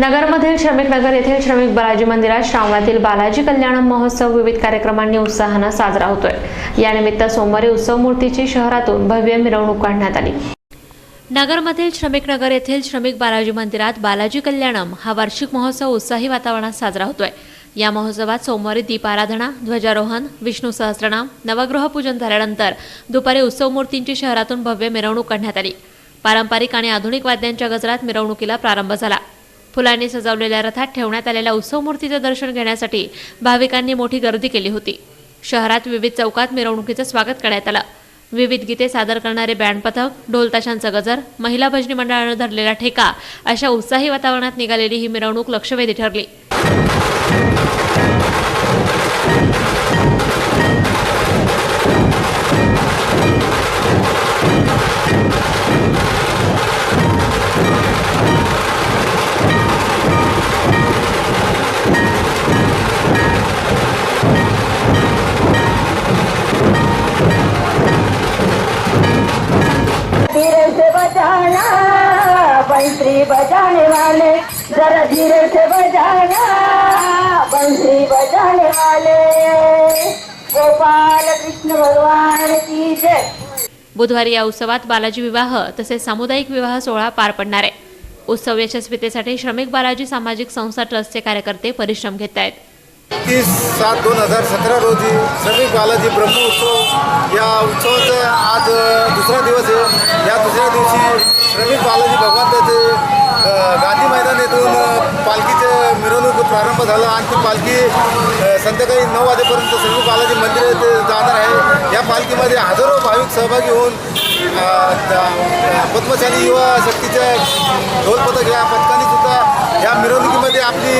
नगरमधील श्रमिक नगर येथील श्रमिक बालाजी मंदिरात श्रावणातील बालाजी कल्याण महोत्सव विविध कार्यक्रमांनी उत्साहानं साजरा होतोय. यानिमित्त सोमवारी उत्सव मूर्तीची शहरातून भव्य मिरवणूक काढण्यात आली. नगरमधील श्रमिक नगर येथील श्रमिक बालाजी मंदिरात बालाजी कल्याणम हा वार्षिक महोत्सव उत्साही वातावरणात साजरा होतोय. या महोत्सवात सोमवारी दीपाराधना ध्वजारोहण विष्णू सहस्रनाम नवग्रह पूजन झाल्यानंतर दुपारी उत्सव मूर्तींची शहरातून भव्य मिरवणूक काढण्यात आली. पारंपरिक आणि आधुनिक वाद्यांच्या गजरात मिरवणुकीला प्रारंभ झाला. फुलांनी सजवलेल्या रथात ठेवण्यात आलेल्या उत्सव मूर्तीचं दर्शन घेण्यासाठी भाविकांनी मोठी गर्दी केली होती. शहरात विविध चौकात मिरवणुकीचं स्वागत करण्यात आलं. विविध गीते सादर करणारे बँड पथक गजर महिला भजनी मंडळानं धरलेला ठेका अशा उत्साही वातावरणात निघालेली ही मिरवणूक लक्षवेधी ठरली. बंसरी बजाने वाले जरा धीरे से बजाना। बंसरी बजाने वाले गोपाल कृष्ण भगवान की जय। बुधवारी या उत्सवात बालाजी विवाह तसेच सामुदायिक विवाह सोहळा पार पडणार आहे. उत्सव यशस्वीतेसाठी श्रमिक बालाजी सामाजिक संस्था ट्रस्टचे कार्यकर्ते परिश्रम घेत आहेत. तीस सात दोन हजार सतरा रोजी श्रमिक बालाजी ब्रह्मोत्सव या उत्सवाचा आज दुसरा दिवस आहे. झालं आणि ती पालखी संध्याकाळी नऊ वाजेपर्यंत सर्व बालाजी मंदिर जाणार आहे. या पालखीमध्ये हजारो भाविक सहभागी होऊन पद्मशाली युवा शक्तीच्या ढोल पथक या पथकाने सुद्धा या मिरवणुकीमध्ये आपली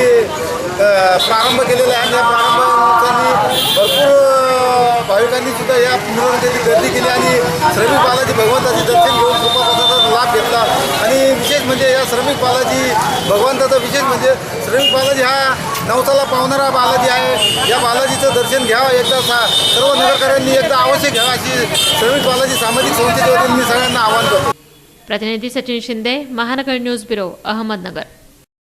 प्रारंभ केलेला आहे. आणि या प्रारंभासाठी भरपूर भाविकांनी सुद्धा या मिरवणुकीची गर्दी केली आणि श्रमिक बालाजी भगवंताचे दर्शन घेऊन कृपा लाभ विशेष श्रमिक बालाजी भगवंताचा विशेष म्हणजे श्रमिक बालाजी हा नवसाला पावणारा बालाजी आहे. या बालाजीचं दर्शन घ्यावं एकदा सा सर्व नगरकऱ्यांनी एकदा अवश्य घ्यावं अशी श्रमिक बालाजी सामाजिक संस्थेच्या वतीने मी सगळ्यांना आवाहन करतो. प्रतिनिधी सचिन शिंदे महानगर न्यूज ब्युरो अहमदनगर.